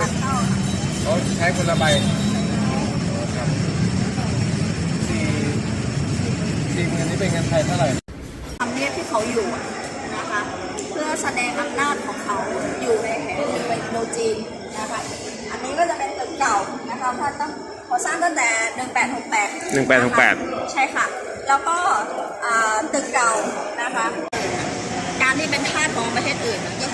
ตัดเข้าเขาใช้คนละใบครับสี่สี่หมื่นนี้เป็นเงินไทยเท่าไหร่ทำเนียบที่เขาอยู่อะนะคะ เพื่อแสดงอำนาจของเขาอยู่ในแผนในอินโดจีนนะคะอันนี้ก็จะเป็นตึกเก่านะคะท่านต้องขอสร้างตั้งแต่ 1868 1868 ใช่ค่ะ แล้วก็อ่าตึกเก่านะคะ การที่เป็นทาสของประเทศอื่นก็คือไ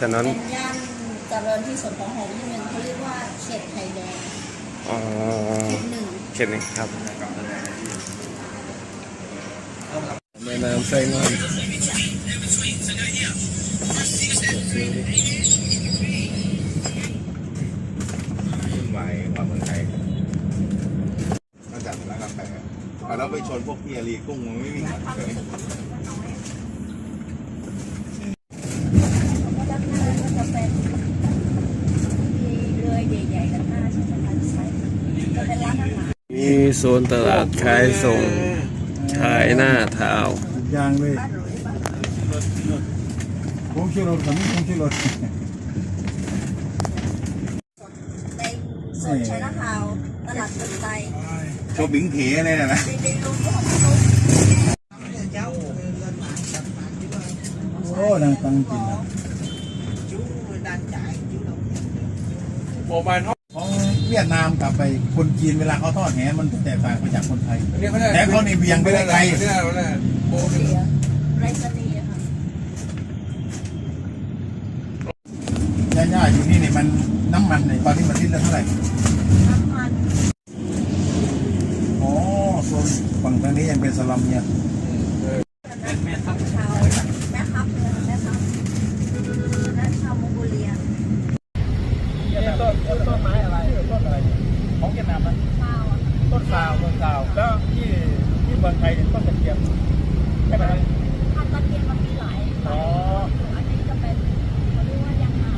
ถนนเป็นย่านเจริญที่สวนของหอมที่มันเขาเรียกว่าเขตไทยแดงอ๋อเขตหนึ่งเขตหนึ่งครับแม่น้ำไส้งอนวุ่นวายกว่าเมืองไทยนอกจากร้านกาแฟแต่เราไปชนพวกพี่อารีกุ้งมันไม่มีเงินเลย แล้วก็ด้านหน้าก็จะเป็นมีเรือใหญ่ๆกันหน้าที่สำคัญใช้จะเป็นร้านอาหาร มีโซนตลาดขายส่งขายหน้าเท้ายางเลยบ้านหรูบ้านหรูผงชูรสกับผงชูรสในสวนชัยนาทาวตลาดตึกไทยโชว์บิงเทเลยนะนะดินดินลุงก็ของลุงโอ้ดังตังจริงนะ เวียดนามกับไปคนจีนเวลาเขาทอดแหมันแตกต่างไปจากคนไทยอันนี้เขาได้แต่เขานี่เบี่ยงไปได้ไกลอันนี้เราได้โบหนึ่งเสียไรซนีย์อะค่ะย่าๆอยู่นี่เนี่ยมันน้ำมันเนี่ยตอนนี้มันลิตรละเท่าไหร่น้ำมัน อ๋อโซนฝั่งทางนี้ยังเป็นสลัมเนี่ย แม่ทัพชาวแม่ทัพเลยแม่ทัพและชาวมองโกเลีย ต้นต้นไม้อะไรต้นอะไรของเวียดนามนะ ชาวอะ ต้นซาวต้นซาวแล้วที่ที่ เมืองไทยเนี่ยต้นตะเกียบใช่ไหมพันตะเกียงมันมีหลายหอ๋ลาอยอันนี้จะเป็นเขาเรียกว่ายางนา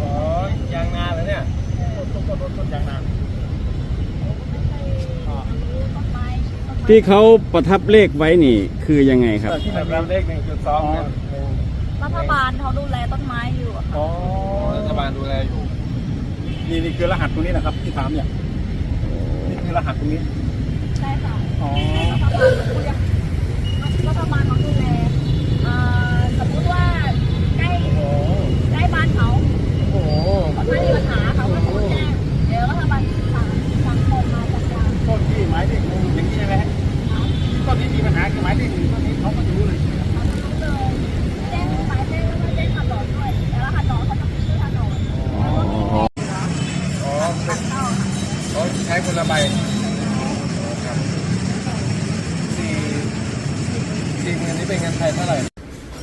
อ๋อยางนาเหรอเนี่ยต้นต้นต้นต้นต้นยางนาไม่ใช่รู้ต้นไม้ต้นไม้ที่เขาประทับเลขไว้นี่คือยังไงครับที่แบบเลขหนึ่งจุดสองเนี่ยรัฐบาลเขาดูแลต้นไม้อยู่อะค่ะอ๋อรัฐบาลดูแลอยู่นี่นี่คือรหัสตรงนี้นะครับที่ถามเนี่ยนี่คือรหัสตรงนี้ใช่ค่ะอ๋อ สี่สี่หมื่นนี้เป็นเงินไทยเท่าไหร่